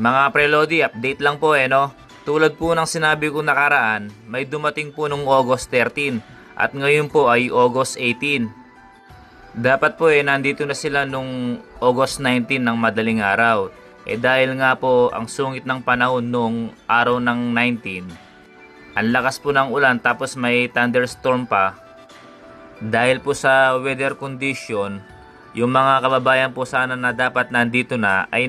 Mga prelodi, update lang po eh no. Tulad po ng sinabi ko nakaraan, may dumating po nung August 13 at ngayon po ay August 18. Dapat po eh nandito na sila nung August 19 ng madaling araw. Eh dahil nga po ang sungit ng panahon nung araw ng 19, ang lakas po ng ulan tapos may thunderstorm pa. Dahil po sa weather condition, yung mga kababayan po sana na dapat nandito na ay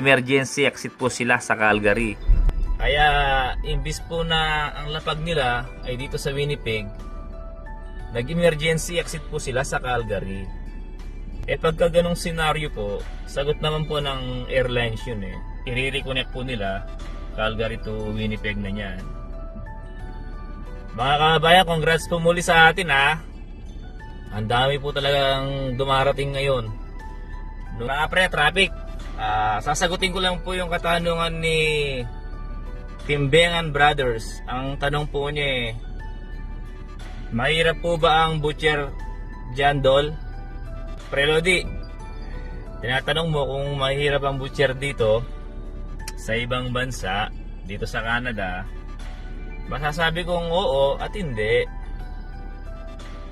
nag-emergency exit po sila sa Calgary. Kaya imbis po na ang lapag nila ay dito sa Winnipeg, nag-emergency exit po sila sa Calgary. Eh pagka ganong senaryo po, sagot naman po ng airlines yun eh. I-reconnect po nila Calgary to Winnipeg na yan. Mga kababayan, congrats po muli sa atin ha. Ang dami po talagang dumarating ngayon. Mga pre, traffic. Ah, sasagutin ko lang po yung katanungan ni Timbengan Brothers. Ang tanong po niya eh, mahirap po ba ang butcher John Dol? Pre Lodi, tinatanong mo kung mahirap ang butcher dito sa ibang bansa, dito sa Canada, masasabi kong oo at hindi.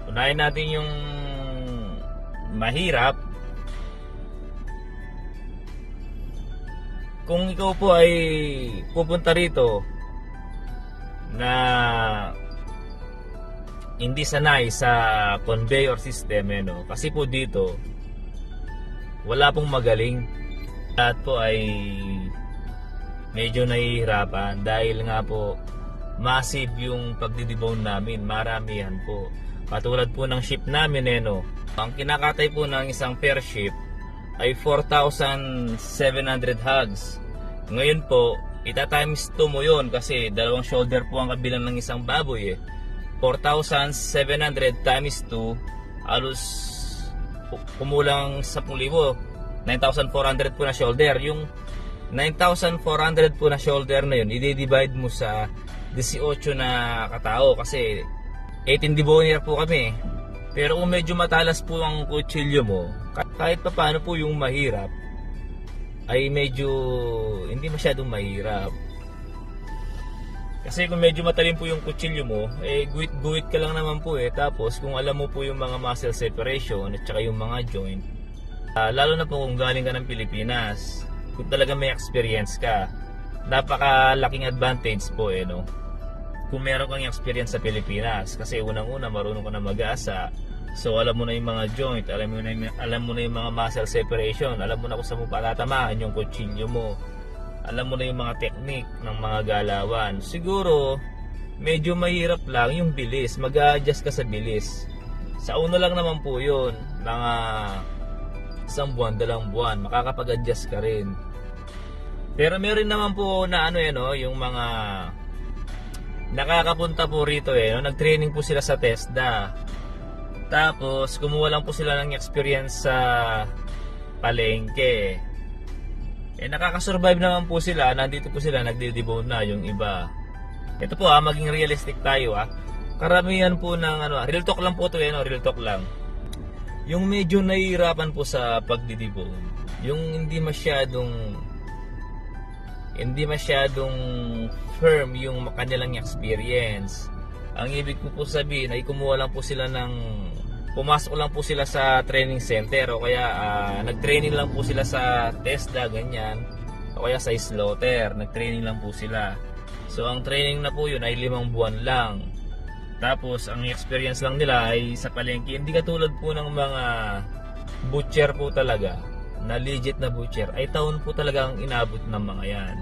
Unahin natin yung mahirap. Kung ikaw po ay pupunta rito na hindi sanay sa conveyor system eh, no? kasi po dito wala pong magaling lahat po ay medyo nahihirapan dahil nga po massive yung pagdidibone namin maramihan po katulad po ng ship namin eh, no? ang kinakatay po ng isang per ship ay 4,700 hogs ngayon po ita times 2 mo yun kasi dalawang shoulder po ang kabilang ng isang baboy eh. 4,700 times 2 halos kumulang 10,000 9,400 po na shoulder. Yung 9,400 po na shoulder na yun i-divide mo sa 18 na katao kasi 18 debonair po kami pero kung medyo matalas po ang kutsilyo mo kahit pa paano po yung mahirap ay medyo hindi masyadong mahirap kasi kung medyo matalim po yung kutsilyo mo, eh guwit-guwit ka lang naman po eh. Tapos kung alam mo po yung mga muscle separation at saka yung mga joint, ah, lalo na po kung galing ka ng Pilipinas, kung talaga may experience ka, napakalaking advantage po eh no. Kung meron kang experience sa Pilipinas, kasi unang-una marunong ka na mag-asa, So alam mo na yung mga joint, alam mo na yung, alam mo na yung mga muscle separation, alam mo na kung saan mo patatamaan yung kutsilyo mo alam mo na yung mga technique ng mga galawan. Siguro, medyo mahirap lang yung bilis. mag adjust ka sa bilis. Sa una lang naman po yun, mga isang buwan, dalawang buwan, makakapag-adjust ka rin. Pero meron naman po na ano yan, no, yung mga nakakapunta po rito eh, no, nag-training po sila sa TESDA. Tapos, kumuha lang po sila ng experience sa palengke eh nakakasurvive naman po sila, nandito po sila, nagde-debone na yung iba. Ito po ah, maging realistic tayo ah. Karamihan po ng ano, real talk lang po to eh, no? real talk lang. Yung medyo nahihirapan po sa pagdidebone, yung hindi masyadong hindi masyadong firm yung kanilang experience. Ang ibig ko po sabihin ay kumuha lang po sila ng pumasok lang po sila sa training center o kaya uh, nag-training lang po sila sa TESDA ganyan o kaya sa slaughter nag-training lang po sila. So ang training na po yun ay limang buwan lang. Tapos ang experience lang nila ay sa palengke. Hindi katulad po ng mga butcher po talaga na legit na butcher ay taon po talaga ang inabot ng mga yan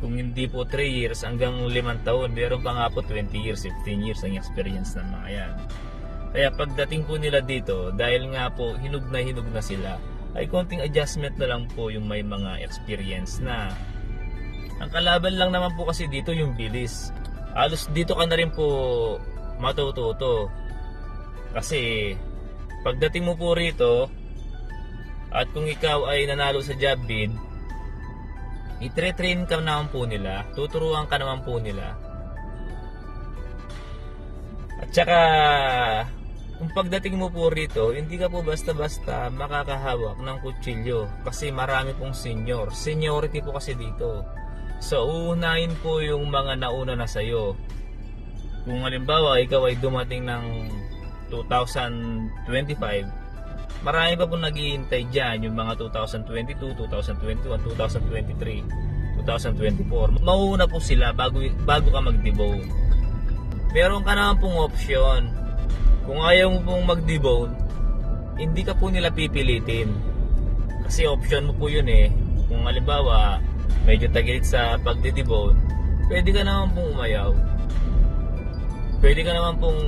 kung hindi po 3 years hanggang 5 taon meron pa nga po 20 years 15 years ang experience ng mga yan kaya pagdating po nila dito, dahil nga po hinug na hinug na sila, ay konting adjustment na lang po yung may mga experience na. Ang kalaban lang naman po kasi dito yung bilis. Alos dito ka na rin po matututo. Kasi pagdating mo po rito, at kung ikaw ay nanalo sa job bid, itre-train ka naman po nila, tuturuan ka naman po nila. At saka kung pagdating mo po rito, hindi ka po basta-basta makakahawak ng kutsilyo kasi marami pong senior. Seniority po kasi dito. So, uunahin po yung mga nauna na sa'yo. Kung halimbawa, ikaw ay dumating ng 2025, marami pa pong naghihintay dyan, yung mga 2022, 2021, 2023, 2024. Mauuna po sila bago, bago ka mag-debone. Meron ka naman pong option. Kung ayaw mo pong mag-debone, hindi ka po nila pipilitin. Kasi option mo po yun eh. Kung halimbawa, medyo tagilit sa pagdidebone, pwede ka naman pong umayaw. Pwede ka naman pong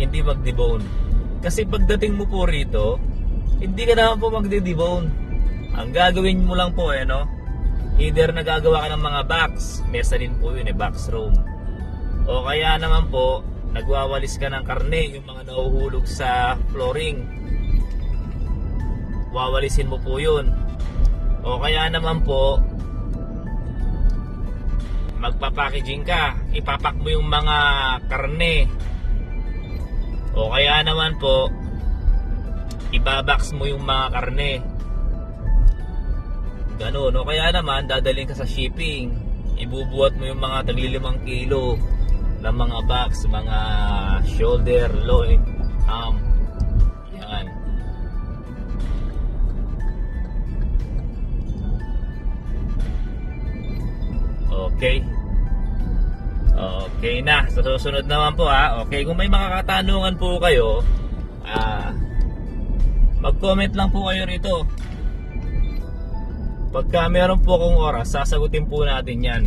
hindi mag-debone. Kasi pagdating mo po rito, hindi ka naman po magde-debone. Ang gagawin mo lang po eh, no? Either nagagawa ka ng mga box, mesa din po yun eh, box room. O kaya naman po, nagwawalis ka ng karne, yung mga nahuhulog sa flooring. Wawalisin mo po yun. O kaya naman po, magpapackaging ka, ipapak mo yung mga karne. O kaya naman po, ibabox mo yung mga karne. Ganun. O kaya naman, dadaling ka sa shipping. Ibubuhat mo yung mga taglilimang kilo ng mga box, mga shoulder, loin, arm. Yan. Okay. Okay na. Sa susunod naman po ha. Okay, kung may mga katanungan po kayo, ah, mag-comment lang po kayo rito. Pagka meron po akong oras, sasagutin po natin yan.